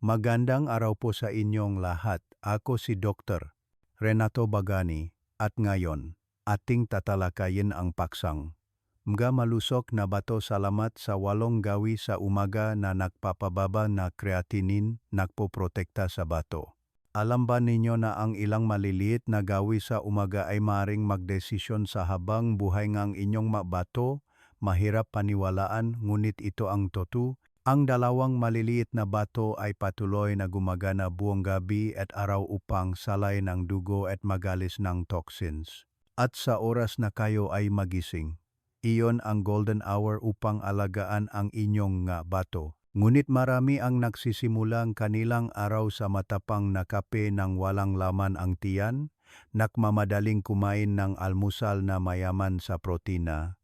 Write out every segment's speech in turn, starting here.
Magandang araw po sa inyong lahat. Ako si Dr. Renato Bagani at ngayon, ating tatalakayin ang paksang. Mga malusok na bato salamat sa walong gawi sa umaga na nagpapababa na creatinine nagpoprotekta sa bato. Alam ba ninyo na ang ilang maliliit na gawi sa umaga ay maring magdesisyon sa habang buhay ngang inyong mabato? Mahirap paniwalaan ngunit ito ang totoo ang dalawang maliliit na bato ay patuloy na gumagana buong gabi at araw upang salay ng dugo at magalis ng toxins. At sa oras na kayo ay magising, iyon ang golden hour upang alagaan ang inyong nga bato. Ngunit marami ang nagsisimulang kanilang araw sa matapang na kape ng walang laman ang tiyan, nakmamadaling kumain ng almusal na mayaman sa protina,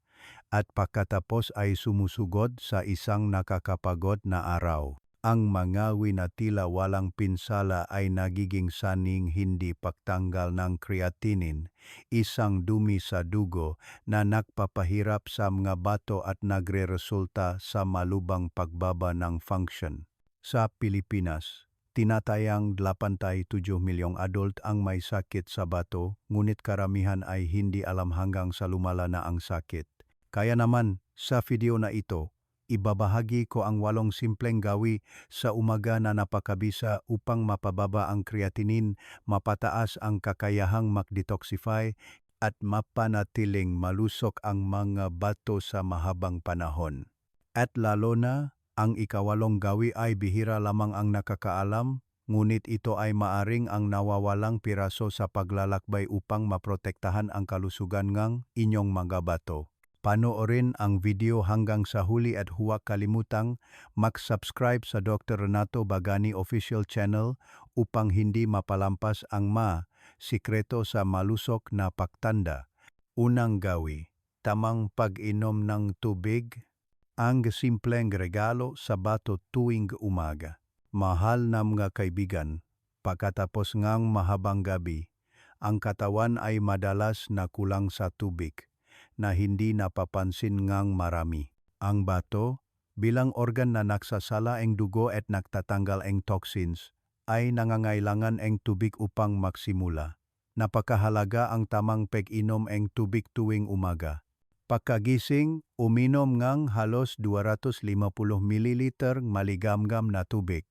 at pagkatapos ay sumusugod sa isang nakakapagod na araw. Ang mga na tila walang pinsala ay nagiging saning hindi pagtanggal ng creatinine, isang dumi sa dugo na nagpapahirap sa mga bato at nagre-resulta sa malubang pagbaba ng function. Sa Pilipinas, tinatayang 87 milyong adult ang may sakit sa bato, ngunit karamihan ay hindi alam hanggang sa lumala na ang sakit. Kaya naman, sa video na ito, ibabahagi ko ang walong simpleng gawi sa umaga na napakabisa upang mapababa ang creatinine, mapataas ang kakayahang mag-detoxify, at mapanatiling malusok ang mga bato sa mahabang panahon. At lalo na, ang ikawalong gawi ay bihira lamang ang nakakaalam, ngunit ito ay maaring ang nawawalang piraso sa paglalakbay upang maprotektahan ang kalusugan ngang inyong mga bato. Panoorin ang video hanggang sa huli at huwag kalimutang mag-subscribe sa Dr. Renato Bagani Official Channel upang hindi mapalampas ang ma, sikreto sa malusok na pagtanda. Unang gawi, tamang pag-inom ng tubig, ang simpleng regalo sa bato tuwing umaga. Mahal na mga kaibigan, pagkatapos ngang mahabang gabi, ang katawan ay madalas na kulang sa tubig na hindi napapansin ngang marami. Ang bato, bilang organ na nagsasala ang dugo at nagtatanggal ang toxins, ay nangangailangan ang tubig upang magsimula. Napakahalaga ang tamang pag-inom ang tubig tuwing umaga. Pagkagising, uminom ngang halos 250 ml maligamgam na tubig.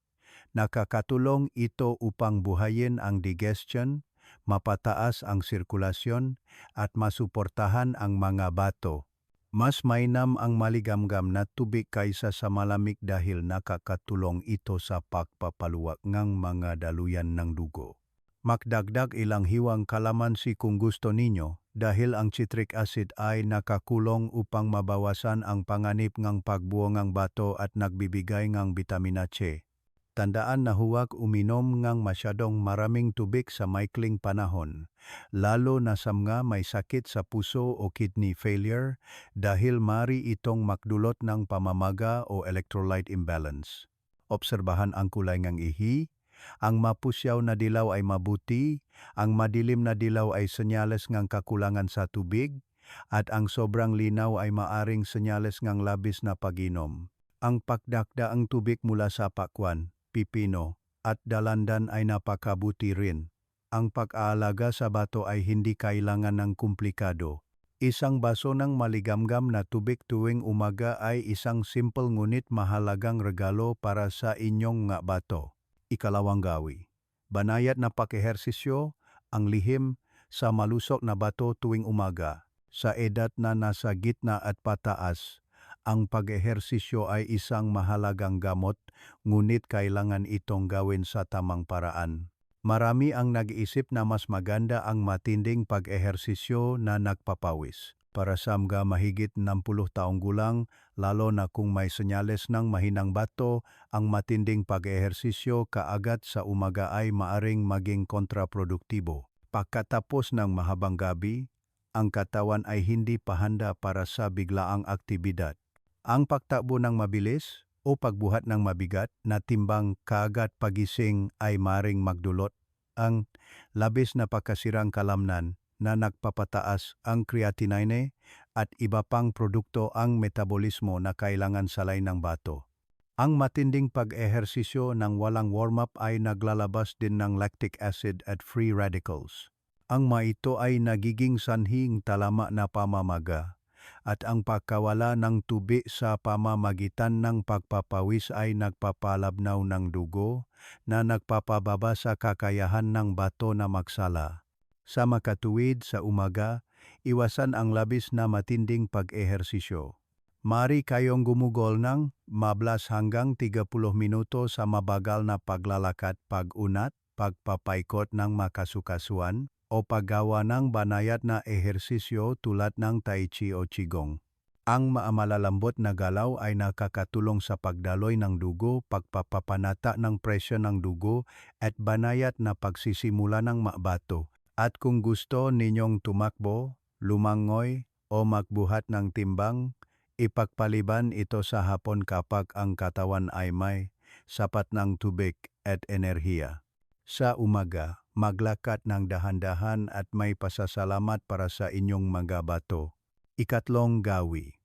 Nakakatulong ito upang buhayin ang digestion, mapataas ang sirkulasyon at masuportahan ang mga bato. Mas mainam ang maligamgam na tubig kaysa sa malamig dahil nakakatulong ito sa pagpapaluwag ng mga daluyan ng dugo. Makdagdag ilang hiwang kalamansi kung gusto ninyo dahil ang citric acid ay nakakulong upang mabawasan ang panganib ng pagbuo ng bato at nagbibigay ng vitamina C. Tandaan na huwag uminom ngang masyadong maraming tubig sa maikling panahon, lalo na sa mga may sakit sa puso o kidney failure dahil mari itong makdulot ng pamamaga o electrolyte imbalance. Obserbahan ang kulay ng ihi, ang mapusyaw na dilaw ay mabuti, ang madilim na dilaw ay senyales ng kakulangan sa tubig, at ang sobrang linaw ay maaring senyales ng labis na paginom. Ang pagdakda ang tubig mula sa pakwan, pipino, at dalandan ay napakabuti rin. Ang pag-aalaga sa bato ay hindi kailangan ng komplikado. Isang baso ng maligamgam na tubig tuwing umaga ay isang simple ngunit mahalagang regalo para sa inyong nga bato. Ikalawang gawi. Banayat na pakehersisyo, ang lihim sa malusok na bato tuwing umaga. Sa edad na nasa gitna at pataas, ang pag-ehersisyo ay isang mahalagang gamot, ngunit kailangan itong gawin sa tamang paraan. Marami ang nag-iisip na mas maganda ang matinding pag-ehersisyo na nagpapawis. Para sa mga mahigit 60 taong gulang, lalo na kung may senyales ng mahinang bato, ang matinding pag-ehersisyo kaagad sa umaga ay maaring maging kontraproduktibo. Pagkatapos ng mahabang gabi, ang katawan ay hindi pahanda para sa biglaang aktibidad. Ang pagtakbo ng mabilis o pagbuhat ng mabigat na timbang kaagad pagising ay maring magdulot ang labis na pagkasirang kalamnan na nagpapataas ang creatinine at iba pang produkto ang metabolismo na kailangan salay ng bato. Ang matinding pag-ehersisyo ng walang warm-up ay naglalabas din ng lactic acid at free radicals. Ang maito ay nagiging sanhing talama na pamamaga at ang pagkawala ng tubi sa pamamagitan ng pagpapawis ay nagpapalabnaw ng dugo na nagpapababa sa kakayahan ng bato na magsala. Sa makatuwid sa umaga, iwasan ang labis na matinding pag-ehersisyo. Mari kayong gumugol ng mablas hanggang 30 minuto sa mabagal na paglalakad pag-unat, pagpapaikot ng makasukasuan, o paggawa ng banayad na ehersisyo tulad ng tai chi o qigong. Ang maamalalambot na galaw ay nakakatulong sa pagdaloy ng dugo, pagpapapanata ng presyo ng dugo, at banayad na pagsisimula ng mabato. At kung gusto ninyong tumakbo, lumangoy, o magbuhat ng timbang, ipagpaliban ito sa hapon kapag ang katawan ay may sapat ng tubig at enerhiya. Sa umaga, maglakad ng dahan-dahan at may pasasalamat para sa inyong mga bato. Ikatlong gawi.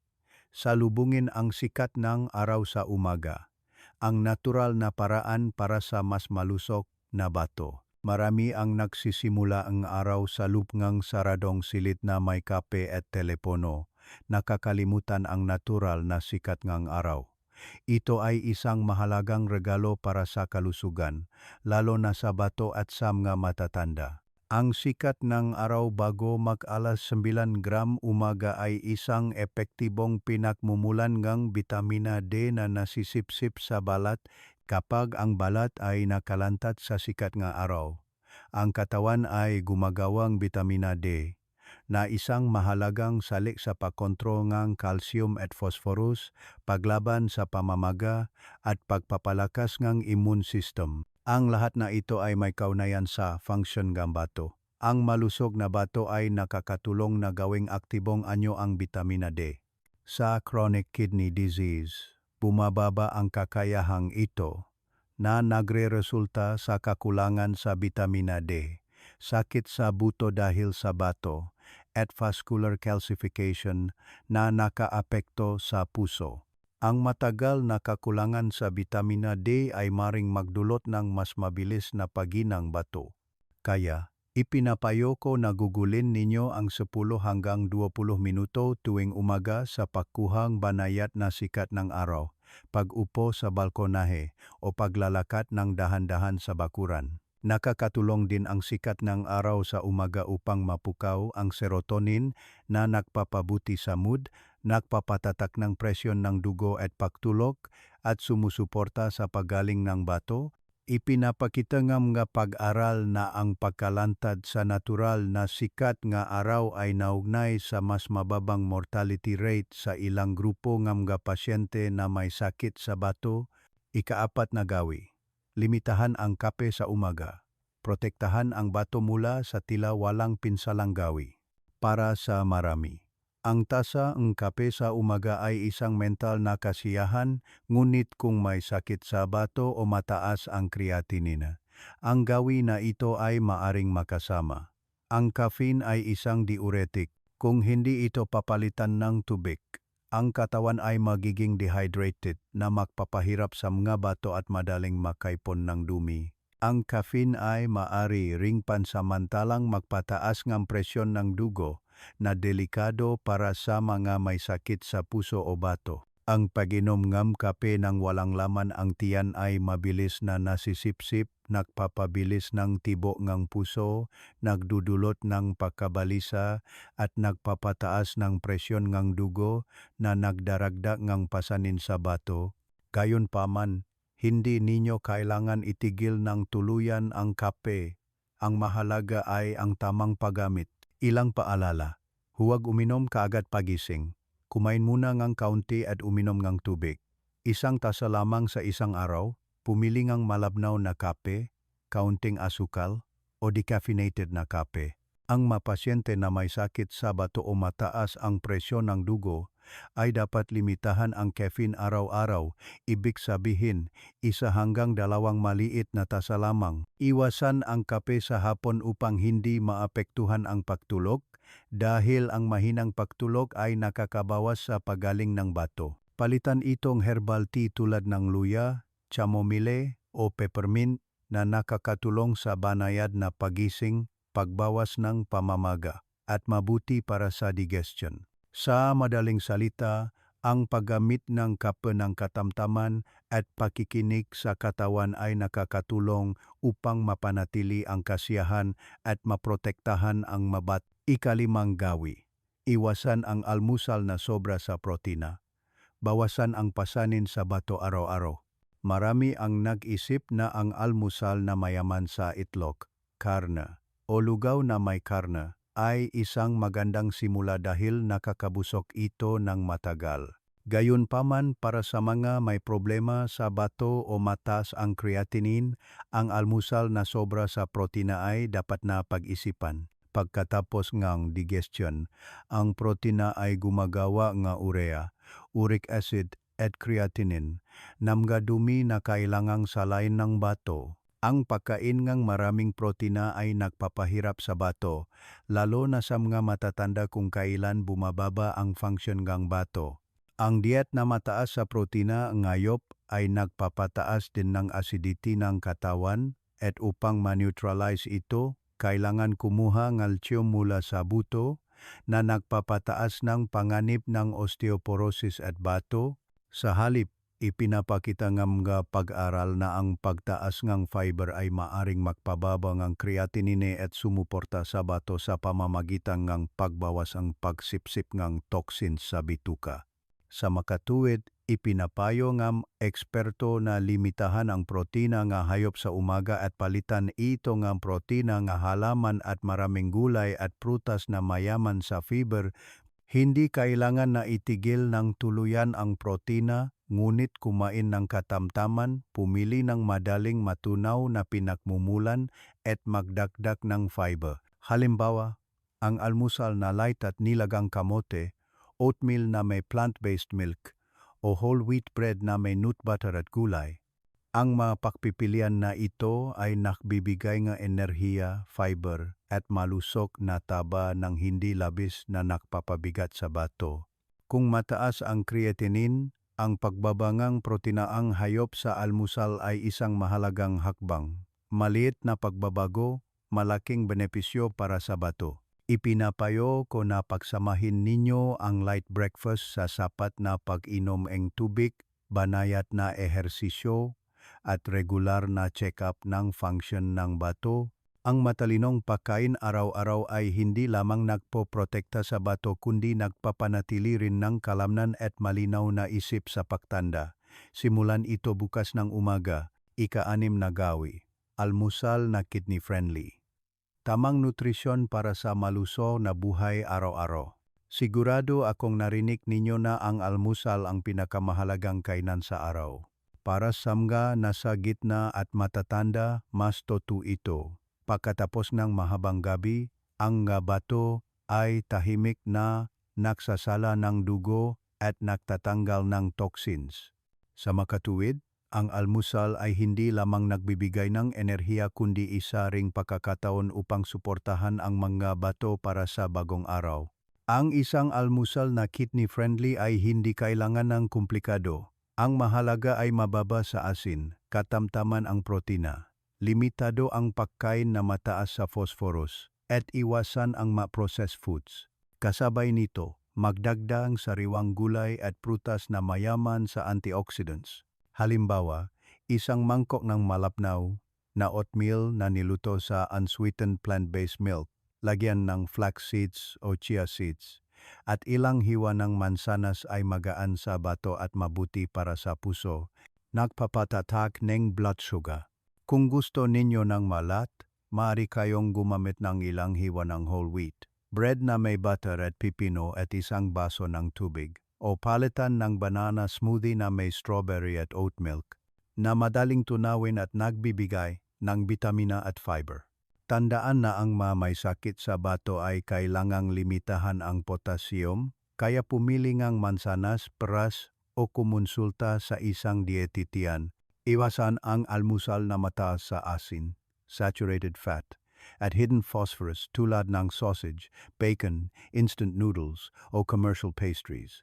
Salubungin ang sikat ng araw sa umaga. Ang natural na paraan para sa mas malusok na bato. Marami ang nagsisimula ang araw sa lupngang saradong silid na may kape at telepono. Nakakalimutan ang natural na sikat ng araw. Ito ay isang mahalagang regalo para sa kalusugan, lalo na sa bato at sa mga matatanda. Ang sikat ng araw bago mag-alas 9 gram umaga ay isang epektibong pinakmumulan ng bitamina D na nasisipsip sa balat kapag ang balat ay nakalantat sa sikat ng araw. Ang katawan ay gumagawang bitamina D na isang mahalagang salik sa pagkontrol ng calcium at phosphorus, paglaban sa pamamaga, at pagpapalakas ng immune system. Ang lahat na ito ay may kaunayan sa function ng bato. Ang malusog na bato ay nakakatulong na gawing aktibong anyo ang bitamina D. Sa chronic kidney disease, bumababa ang kakayahang ito na nagre-resulta sa kakulangan sa bitamina D, sakit sa buto dahil sa bato, at vascular calcification na nakaapekto sa puso. Ang matagal na kakulangan sa bitamina D ay maring magdulot ng mas mabilis na paginang bato. Kaya, ipinapayo ko na gugulin ninyo ang 10 hanggang 20 minuto tuwing umaga sa pagkuhang banayat na sikat ng araw, pag-upo sa balkonahe o paglalakad ng dahan-dahan sa bakuran. Nakakatulong din ang sikat ng araw sa umaga upang mapukaw ang serotonin na nagpapabuti sa mood, nagpapatatak ng presyon ng dugo at pagtulog at sumusuporta sa pagaling ng bato. Ipinapakita ng mga pag-aral na ang pagkalantad sa natural na sikat nga araw ay naugnay sa mas mababang mortality rate sa ilang grupo ng mga pasyente na may sakit sa bato. Ikaapat na gawi limitahan ang kape sa umaga. Protektahan ang bato mula sa tila walang pinsalang gawi. Para sa marami. Ang tasa ng kape sa umaga ay isang mental na kasiyahan, ngunit kung may sakit sa bato o mataas ang creatinine, ang gawi na ito ay maaring makasama. Ang caffeine ay isang diuretic kung hindi ito papalitan ng tubig ang katawan ay magiging dehydrated na magpapahirap sa mga bato at madaling makaipon ng dumi. Ang caffeine ay maari ring pansamantalang magpataas ng presyon ng dugo na delikado para sa mga may sakit sa puso o bato. Ang paginom ng kape ng walang laman ang tiyan ay mabilis na nasisipsip, nagpapabilis ng tibo ng puso, nagdudulot ng pagkabalisa at nagpapataas ng presyon ng dugo na nagdaragda ng pasanin sa bato. Gayon paman, hindi ninyo kailangan itigil ng tuluyan ang kape. Ang mahalaga ay ang tamang paggamit. Ilang paalala, huwag uminom kaagad pagising kumain muna ngang kaunti at uminom ngang tubig. Isang tasa lamang sa isang araw, pumili ngang malabnaw na kape, kaunting asukal, o decaffeinated na kape. Ang mapasyente na may sakit sa bato o mataas ang presyon ng dugo ay dapat limitahan ang caffeine araw-araw, ibig sabihin isa hanggang dalawang maliit na tasa lamang. Iwasan ang kape sa hapon upang hindi maapektuhan ang pagtulog dahil ang mahinang pagtulog ay nakakabawas sa pagaling ng bato. Palitan itong herbal tea tulad ng luya, chamomile o peppermint na nakakatulong sa banayad na pagising, pagbawas ng pamamaga at mabuti para sa digestion. Sa madaling salita, ang paggamit ng kape ng katamtaman at pakikinig sa katawan ay nakakatulong upang mapanatili ang kasiyahan at maprotektahan ang mabat. Ikalimang gawi. Iwasan ang almusal na sobra sa protina. Bawasan ang pasanin sa bato araw-araw. Marami ang nag-isip na ang almusal na mayaman sa itlog, karne, o lugaw na may karne ay isang magandang simula dahil nakakabusok ito ng matagal. Gayunpaman para sa mga may problema sa bato o matas ang creatinine, ang almusal na sobra sa protina ay dapat na pag-isipan. Pagkatapos ngang digestion, ang protina ay gumagawa nga urea, uric acid at creatinine, namga dumi na kailangang salain ng bato. Ang pagkain ngang maraming protina ay nagpapahirap sa bato, lalo na sa mga matatanda kung kailan bumababa ang function ngang bato. Ang diet na mataas sa protina ngayop ay nagpapataas din ng acidity ng katawan at upang ma-neutralize ito, kailangan kumuha ng calcium mula sa buto na nagpapataas ng panganib ng osteoporosis at bato. Sa halip, ipinapakita ng mga pag-aral na ang pagtaas ng fiber ay maaring magpababa ng creatinine at sumuporta sa bato sa pamamagitan ng pagbawas ang pagsipsip ng toxins sa bituka. Sa makatuwid, ipinapayo ng eksperto na limitahan ang protina nga hayop sa umaga at palitan ito ng protina nga halaman at maraming gulay at prutas na mayaman sa fiber. Hindi kailangan na itigil ng tuluyan ang protina, ngunit kumain ng katamtaman, pumili ng madaling matunaw na pinakmumulan at magdagdag ng fiber. Halimbawa, ang almusal na light at nilagang kamote, oatmeal na may plant-based milk, o whole wheat bread na may nut butter at gulay. Ang mga pakpipilian na ito ay nakbibigay ng enerhiya, fiber, at malusok na taba ng hindi labis na nakpapabigat sa bato. Kung mataas ang creatinine, ang pagbabangang protinaang hayop sa almusal ay isang mahalagang hakbang. Maliit na pagbabago, malaking benepisyo para sa bato. Ipinapayo ko na pagsamahin ninyo ang light breakfast sa sapat na pag-inom ng tubig, banayat na ehersisyo, at regular na check-up ng function ng bato. Ang matalinong pagkain araw-araw ay hindi lamang nagpoprotekta sa bato kundi nagpapanatili rin ng kalamnan at malinaw na isip sa pagtanda. Simulan ito bukas ng umaga, ika-anim na gawi. Almusal na kidney-friendly tamang nutrisyon para sa maluso na buhay araw-araw. Sigurado akong narinig ninyo na ang almusal ang pinakamahalagang kainan sa araw. Para sa mga nasa gitna at matatanda, mas totu ito. Pagkatapos ng mahabang gabi, ang bato ay tahimik na nagsasala ng dugo at nagtatanggal ng toxins. Sa makatuwid, ang almusal ay hindi lamang nagbibigay ng enerhiya kundi isa ring pagkakataon upang suportahan ang mga bato para sa bagong araw. Ang isang almusal na kidney-friendly ay hindi kailangan ng komplikado. Ang mahalaga ay mababa sa asin, katamtaman ang protina, limitado ang pagkain na mataas sa phosphorus, at iwasan ang ma-processed foods. Kasabay nito, magdagda ang sariwang gulay at prutas na mayaman sa antioxidants Halimbawa, isang mangkok ng malapnaw na oatmeal na niluto sa unsweetened plant-based milk, lagyan ng flax seeds o chia seeds, at ilang hiwa ng mansanas ay magaan sa bato at mabuti para sa puso, nagpapatatak ng blood sugar. Kung gusto ninyo ng malat, maaari kayong gumamit ng ilang hiwa ng whole wheat, bread na may butter at pipino at isang baso ng tubig o palitan ng banana smoothie na may strawberry at oat milk na madaling tunawin at nagbibigay ng bitamina at fiber. Tandaan na ang mga may sakit sa bato ay kailangang limitahan ang potassium, kaya pumili ngang mansanas, peras o kumonsulta sa isang dietitian. Iwasan ang almusal na mataas sa asin, saturated fat, at hidden phosphorus tulad ng sausage, bacon, instant noodles o commercial pastries.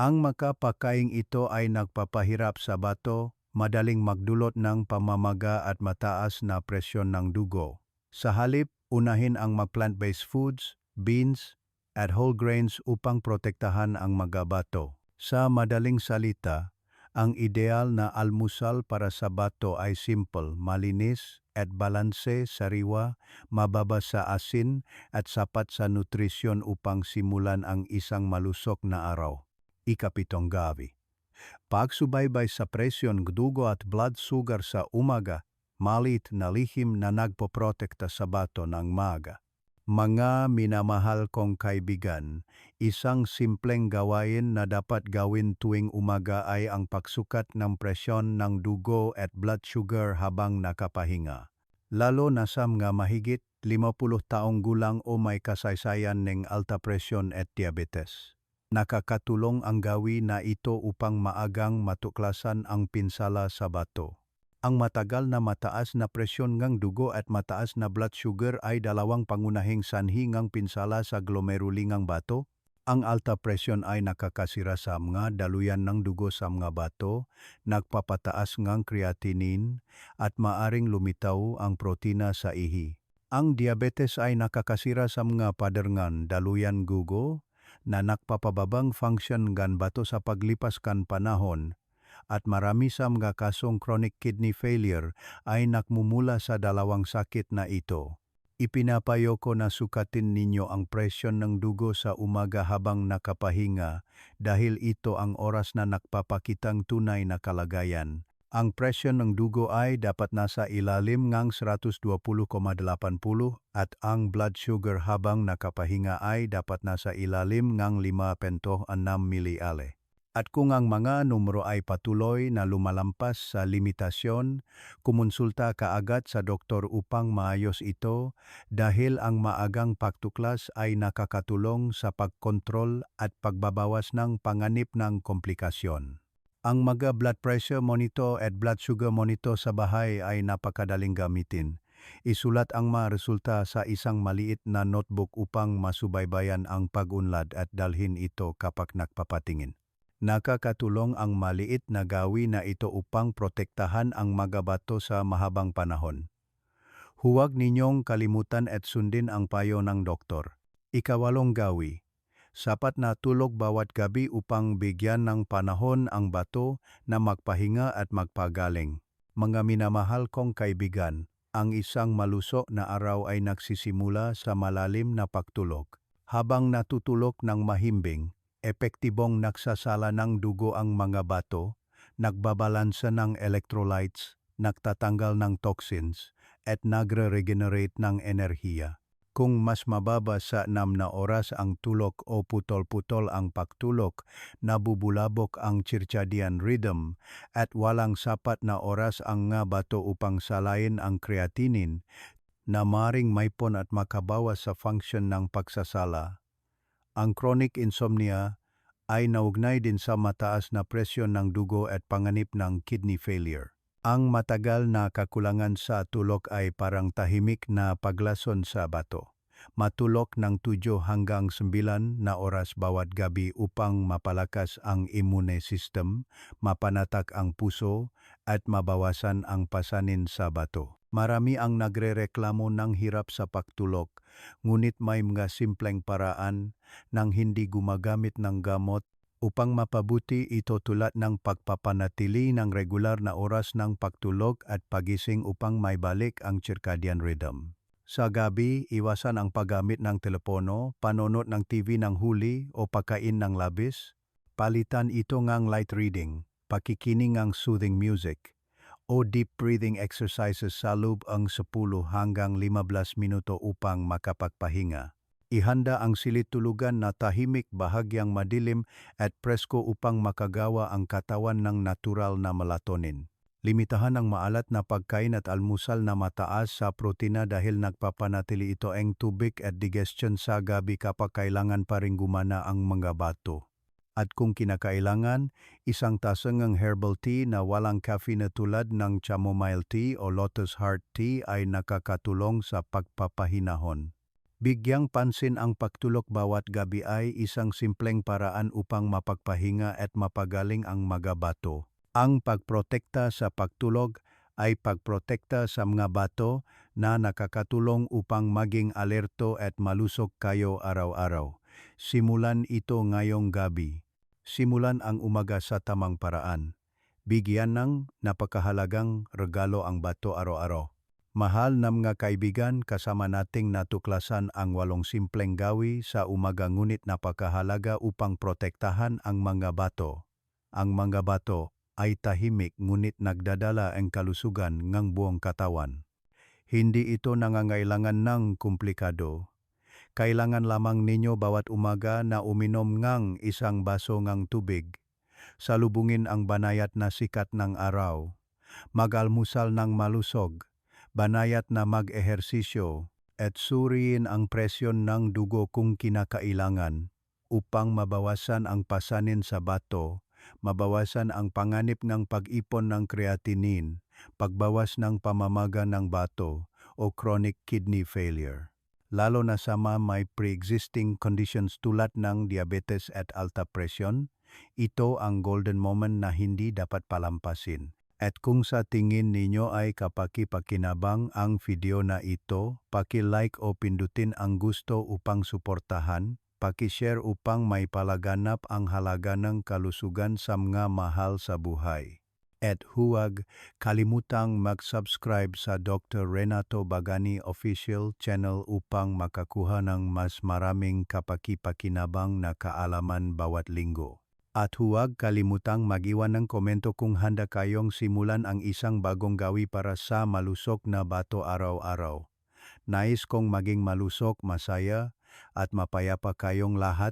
Ang makapakaing ito ay nagpapahirap sa bato, madaling magdulot ng pamamaga at mataas na presyon ng dugo. Sa halip, unahin ang mag-plant-based foods, beans, at whole grains upang protektahan ang mga bato. Sa madaling salita, ang ideal na almusal para sa bato ay simple, malinis, at balanse, sariwa, mababa sa asin, at sapat sa nutrisyon upang simulan ang isang malusok na araw. Ikapitong gabi. Pagsubaybay sa presyon dugo at blood sugar sa umaga, malit na lihim na nagpoprotekta sa bato ng maga. Mga minamahal kong kaibigan, isang simpleng gawain na dapat gawin tuwing umaga ay ang pagsukat ng presyon ng dugo at blood sugar habang nakapahinga. Lalo na sa mga mahigit 50 taong gulang o may kasaysayan ng alta presyon at diabetes. Nakakatulong ang gawi na ito upang maagang matuklasan ang pinsala sa bato. Ang matagal na mataas na presyon ng dugo at mataas na blood sugar ay dalawang pangunahing sanhi ng pinsala sa glomerulingang bato. Ang alta presyon ay nakakasira sa mga daluyan ng dugo sa mga bato, nagpapataas ng creatinine, at maaring lumitaw ang protina sa ihi. Ang diabetes ay nakakasira sa mga paderungan daluyan gugo, na nakpapababang function gan bato sa paglipas kan panahon at marami sa mga kasong chronic kidney failure ay nakmumula sa dalawang sakit na ito. Ipinapayo ko na sukatin ninyo ang presyon ng dugo sa umaga habang nakapahinga dahil ito ang oras na nakpapakitang tunay na kalagayan. Ang presyon ng dugo ay dapat nasa ilalim ng 120,80 at ang blood sugar habang nakapahinga ay dapat nasa ilalim ng 5.6 miliale. At kung ang mga numero ay patuloy na lumalampas sa limitasyon, kumonsulta kaagad sa doktor upang maayos ito dahil ang maagang pagtuklas ay nakakatulong sa pagkontrol at pagbabawas ng panganib ng komplikasyon. Ang mga blood pressure monitor at blood sugar monitor sa bahay ay napakadaling gamitin. Isulat ang mga resulta sa isang maliit na notebook upang masubaybayan ang pag-unlad at dalhin ito kapag nagpapatingin. Nakakatulong ang maliit na gawi na ito upang protektahan ang mga bato sa mahabang panahon. Huwag ninyong kalimutan at sundin ang payo ng doktor. Ikawalong gawi. Sapat na tulog bawat gabi upang bigyan ng panahon ang bato na magpahinga at magpagaling. Mga minamahal kong kaibigan, ang isang maluso na araw ay nagsisimula sa malalim na pagtulog. Habang natutulog ng mahimbing, epektibong nagsasala ng dugo ang mga bato, nagbabalansa ng electrolytes, nagtatanggal ng toxins, at nagre-regenerate ng enerhiya. Kung mas mababa sa 6 na oras ang tulog o putol-putol ang pagtulog, nabubulabok ang circadian rhythm at walang sapat na oras ang nga bato upang salayin ang creatinine na maring maipon at makabawas sa function ng pagsasala ang chronic insomnia ay naugnay din sa mataas na presyon ng dugo at panganib ng kidney failure. Ang matagal na kakulangan sa tulog ay parang tahimik na paglason sa bato. Matulog ng 7 hanggang 9 na oras bawat gabi upang mapalakas ang immune system, mapanatak ang puso, at mabawasan ang pasanin sa bato. Marami ang nagrereklamo ng hirap sa pagtulog, ngunit may mga simpleng paraan nang hindi gumagamit ng gamot upang mapabuti ito tulad ng pagpapanatili ng regular na oras ng pagtulog at pagising upang may balik ang circadian rhythm. Sa gabi, iwasan ang paggamit ng telepono, panonood ng TV ng huli o pagkain ng labis. Palitan ito ngang light reading, pakikining ng soothing music, o deep breathing exercises sa loob ang 10 hanggang 15 minuto upang makapagpahinga. Ihanda ang silid tulugan na tahimik, bahagyang madilim at presko upang makagawa ang katawan ng natural na melatonin. Limitahan ang maalat na pagkain at almusal na mataas sa protina dahil nagpapanatili ito ang tubig at digestion sa gabi kapag kailangan pa rin gumana ang mga bato at kung kinakailangan, isang tasang ng herbal tea na walang caffeine tulad ng chamomile tea o lotus heart tea ay nakakatulong sa pagpapahinahon. Bigyang pansin ang pagtulog bawat gabi ay isang simpleng paraan upang mapagpahinga at mapagaling ang mga bato. Ang pagprotekta sa pagtulog ay pagprotekta sa mga bato na nakakatulong upang maging alerto at malusog kayo araw-araw. Simulan ito ngayong gabi. Simulan ang umaga sa tamang paraan. Bigyan ng napakahalagang regalo ang bato araw-araw. Mahal na mga kaibigan, kasama nating natuklasan ang walong simpleng gawi sa umaga ngunit napakahalaga upang protektahan ang mga bato. Ang mga bato ay tahimik ngunit nagdadala ang kalusugan ng buong katawan. Hindi ito nangangailangan ng komplikado. Kailangan lamang ninyo bawat umaga na uminom ng isang baso ng tubig. Salubungin ang banayat na sikat ng araw. Magalmusal ng malusog banayat na mag-ehersisyo at suriin ang presyon ng dugo kung kinakailangan upang mabawasan ang pasanin sa bato, mabawasan ang panganib ng pag-ipon ng creatinine, pagbawas ng pamamaga ng bato o chronic kidney failure. Lalo na sa mga may pre-existing conditions tulad ng diabetes at alta presyon, ito ang golden moment na hindi dapat palampasin. At kung sa tingin ninyo ay kapaki-pakinabang ang video na ito, paki-like o pindutin ang gusto upang suportahan, paki-share upang may palaganap ang halaga ng kalusugan sa mga mahal sa buhay. At huwag kalimutang mag-subscribe sa Dr. Renato Bagani Official Channel upang makakuha ng mas maraming kapaki-pakinabang na kaalaman bawat linggo. At huwag kalimutang mag-iwan ng komento kung handa kayong simulan ang isang bagong gawi para sa malusok na bato araw-araw. Nais kong maging malusok, masaya, at mapayapa kayong lahat